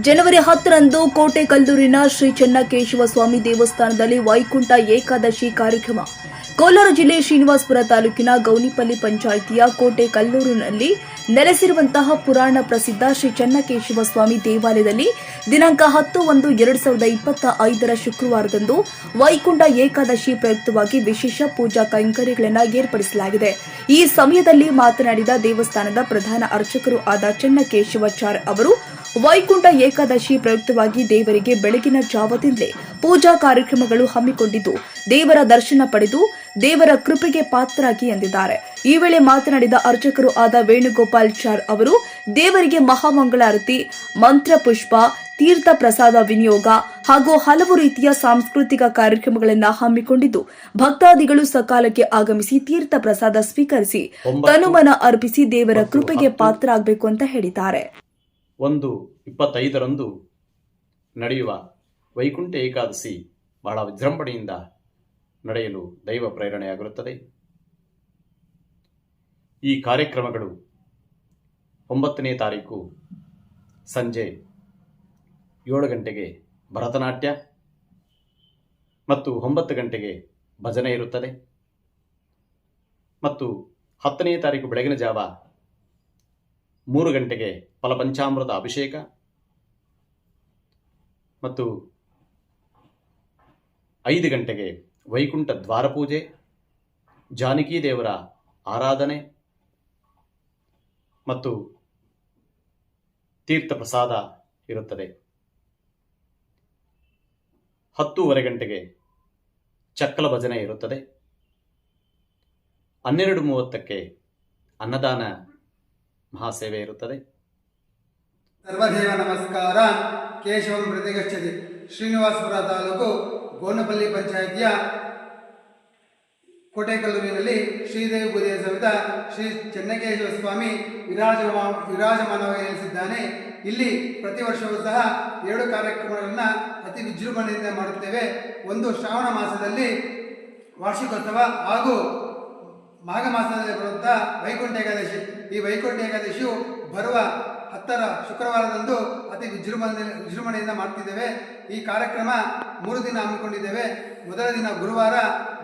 ಜನವರಿ ಹತ್ತರಂದು ಕೋಟೆ ಕಲ್ಲೂರಿನ ಶ್ರೀ ಚೆನ್ನಕೇಶವ ಸ್ವಾಮಿ ದೇವಸ್ಥಾನದಲ್ಲಿ ವೈಕುಂಠ ಏಕಾದಶಿ ಕಾರ್ಯಕ್ರಮ. ಕೋಲಾರ ಜಿಲ್ಲೆ ಶ್ರೀನಿವಾಸಪುರ ತಾಲೂಕಿನ ಗೌನಿಪಲ್ಲಿ ಪಂಚಾಯಿತಿಯ ಕೋಟೆ ಕಲ್ಲೂರಿನಲ್ಲಿ ನೆಲೆಸಿರುವಂತಹ ಪುರಾಣ ಪ್ರಸಿದ್ಧ ಶ್ರೀ ಚನ್ನಕೇಶವ ಸ್ವಾಮಿ ದೇವಾಲಯದಲ್ಲಿ ದಿನಾಂಕ ಹತ್ತು ಒಂದು ಎರಡು ಸಾವಿರದ ಇಪ್ಪತ್ತ ಐದರ ಶುಕ್ರವಾರದಂದು ವೈಕುಂಠ ಏಕಾದಶಿ ಪ್ರಯುಕ್ತವಾಗಿ ವಿಶೇಷ ಪೂಜಾ ಕೈಂಕರ್ಯಗಳನ್ನು ಏರ್ಪಡಿಸಲಾಗಿದೆ. ಈ ಸಮಯದಲ್ಲಿ ಮಾತನಾಡಿದ ದೇವಸ್ಥಾನದ ಪ್ರಧಾನ ಅರ್ಚಕರು ಆದ ಚನ್ನಕೇಶವಚಾರ್ ಅವರು ವೈಕುಂಠ ಏಕಾದಶಿ ಪ್ರಯುಕ್ತವಾಗಿ ದೇವರಿಗೆ ಬೆಳಗಿನ ಜಾವದಿಂದಲೇ ಪೂಜಾ ಕಾರ್ಯಕ್ರಮಗಳು ಹಮ್ಮಿಕೊಂಡಿದ್ದು ದೇವರ ದರ್ಶನ ಪಡೆದು ದೇವರ ಕೃಪೆಗೆ ಪಾತ್ರರಾಗಿ ಎಂದಿದ್ದಾರೆ. ಈ ವೇಳೆ ಮಾತನಾಡಿದ ಅರ್ಚಕರು ಆದ ವೇಣುಗೋಪಾಲ್ ಚಾರ್ ಅವರು ದೇವರಿಗೆ ಮಹಾಮಂಗಳಾರತಿ ಮಂತ್ರ ಪುಷ್ಪ ತೀರ್ಥ ಪ್ರಸಾದ ವಿನಿಯೋಗ ಹಾಗೂ ಹಲವು ರೀತಿಯ ಸಾಂಸ್ಕೃತಿಕ ಕಾರ್ಯಕ್ರಮಗಳನ್ನು ಹಮ್ಮಿಕೊಂಡಿದ್ದು ಭಕ್ತಾದಿಗಳು ಸಕಾಲಕ್ಕೆ ಆಗಮಿಸಿ ತೀರ್ಥ ಪ್ರಸಾದ ಸ್ವೀಕರಿಸಿ ತನುಮನ ಅರ್ಪಿಸಿ ದೇವರ ಕೃಪೆಗೆ ಪಾತ್ರರಾಗಬೇಕು ಅಂತ ಹೇಳಿದ್ದಾರೆ. ಒಂದು ಇಪ್ಪತ್ತೈದರಂದು ನಡೆಯುವ ವೈಕುಂಠ ಏಕಾದಶಿ ಬಹಳ ವಿಜೃಂಭಣೆಯಿಂದ ನಡೆಯಲು ದೈವ ಪ್ರೇರಣೆಯಾಗಿರುತ್ತದೆ. ಈ ಕಾರ್ಯಕ್ರಮಗಳು ಒಂಬತ್ತನೇ ತಾರೀಕು ಸಂಜೆ ಏಳು ಗಂಟೆಗೆ ಭರತನಾಟ್ಯ ಮತ್ತು ಒಂಬತ್ತು ಗಂಟೆಗೆ ಭಜನೆ ಇರುತ್ತದೆ. ಮತ್ತು ಹತ್ತನೇ ತಾರೀಕು ಬೆಳಗಿನ ಜಾವ ಮೂರು ಗಂಟೆಗೆ ಫಲಪಂಚಾಮೃತ ಅಭಿಷೇಕ ಮತ್ತು ಐದು ಗಂಟೆಗೆ ವೈಕುಂಠ ದ್ವಾರಪೂಜೆ, ಜಾನಕಿ ದೇವರ ಆರಾಧನೆ ಮತ್ತು ತೀರ್ಥ ಪ್ರಸಾದ ಇರುತ್ತದೆ. ಹತ್ತೂವರೆ ಗಂಟೆಗೆ ಚಕ್ಕಲ ಭಜನೆ ಇರುತ್ತದೆ. ಹನ್ನೆರಡು ಮೂವತ್ತಕ್ಕೆ ಅನ್ನದಾನ ಮಹಾಸೇವೆ ಇರುತ್ತದೆ. ಸರ್ವದೇವ ನಮಸ್ಕಾರ. ಕೇಶವಂ ಪ್ರತಿಗಚ್ಚತಿ. ಶ್ರೀನಿವಾಸಪುರ ತಾಲೂಕು ಗೋನಪಲ್ಲಿ ಪಂಚಾಯಿತಿಯ ಕೋಟೆಕಲ್ಲೂರಿನಲ್ಲಿ ಶ್ರೀದೇವಿ ಪೂಜೆಯ ಸಮೇತ ಶ್ರೀ ಚೆನ್ನಕೇಶವ ಸ್ವಾಮಿ ವಿರಾಜ ವಿರಾಜಮಾನವಾಗಿ ನೆಲೆಸಿದ್ದಾನೆ. ಇಲ್ಲಿ ಪ್ರತಿ ವರ್ಷವೂ ಸಹ ಎರಡು ಕಾರ್ಯಕ್ರಮಗಳನ್ನು ಅತಿ ವಿಜೃಂಭಣೆಯಿಂದ ಮಾಡುತ್ತೇವೆ. ಒಂದು ಶ್ರಾವಣ ಮಾಸದಲ್ಲಿ ವಾರ್ಷಿಕೋತ್ಸವ ಹಾಗೂ ಮಾಘ ಮಾಸದಲ್ಲಿ ಬರುವಂಥ ವೈಕುಂಠ ಏಕಾದಶಿ. ಈ ವೈಕುಂಠ ಏಕಾದಶಿಯು ಬರುವ ಹತ್ತರ ಶುಕ್ರವಾರದಂದು ಅತಿ ವಿಜೃಂಭಣೆ, ವಿಜೃಂಭಣೆಯಿಂದ ಮಾಡ್ತಿದ್ದೇವೆ. ಈ ಕಾರ್ಯಕ್ರಮ ಮೂರು ದಿನ ಹಮ್ಮಿಕೊಂಡಿದ್ದೇವೆ. ಮೊದಲ ದಿನ ಗುರುವಾರ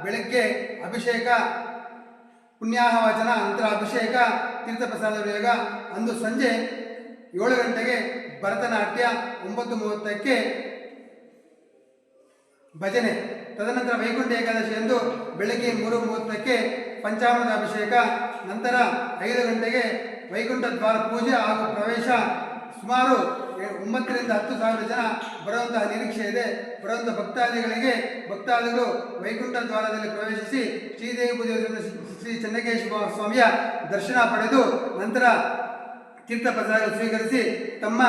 ಬೆಳಗ್ಗೆ ಅಭಿಷೇಕ ಪುಣ್ಯಾಹ ವಾಚನ ನಂತರ ಅಭಿಷೇಕ ತೀರ್ಥಪ್ರಸಾದ ಪ್ರಯೋಗ ಅಂದು ಸಂಜೆ ಏಳು ಗಂಟೆಗೆ ಭರತನಾಟ್ಯ, ಒಂಬತ್ತು ಮೂವತ್ತಕ್ಕೆ ಭಜನೆ. ತದನಂತರ ವೈಕುಂಠ ಏಕಾದಶಿ ಎಂದು ಬೆಳಗ್ಗೆ ಮೂರು ಮೂವತ್ತಕ್ಕೆ ಪಂಚಾಮೃತ ಅಭಿಷೇಕ. ನಂತರ ಐದು ಗಂಟೆಗೆ ವೈಕುಂಠ ದ್ವಾರ ಪೂಜೆ ಹಾಗೂ ಪ್ರವೇಶ ಸುಮಾರು ಒಂಬತ್ತರಿಂದ ಹತ್ತು ಸಾವಿರ ಜನ ಬರುವಂತಹ ನಿರೀಕ್ಷೆ ಇದೆ. ಬರುವಂತಹ ಭಕ್ತಾದಿಗಳಿಗೆ ಭಕ್ತಾದಿಗಳು ವೈಕುಂಠ ದ್ವಾರದಲ್ಲಿ ಪ್ರವೇಶಿಸಿ ಶ್ರೀದೇವಿ ಪೂಜೆ ಶ್ರೀ ಚನ್ನಕೇಶ್ವರ ಸ್ವಾಮಿಯ ದರ್ಶನ ಪಡೆದು ನಂತರ ತೀರ್ಥ ಪ್ರಸಾದ ಸ್ವೀಕರಿಸಿ ತಮ್ಮ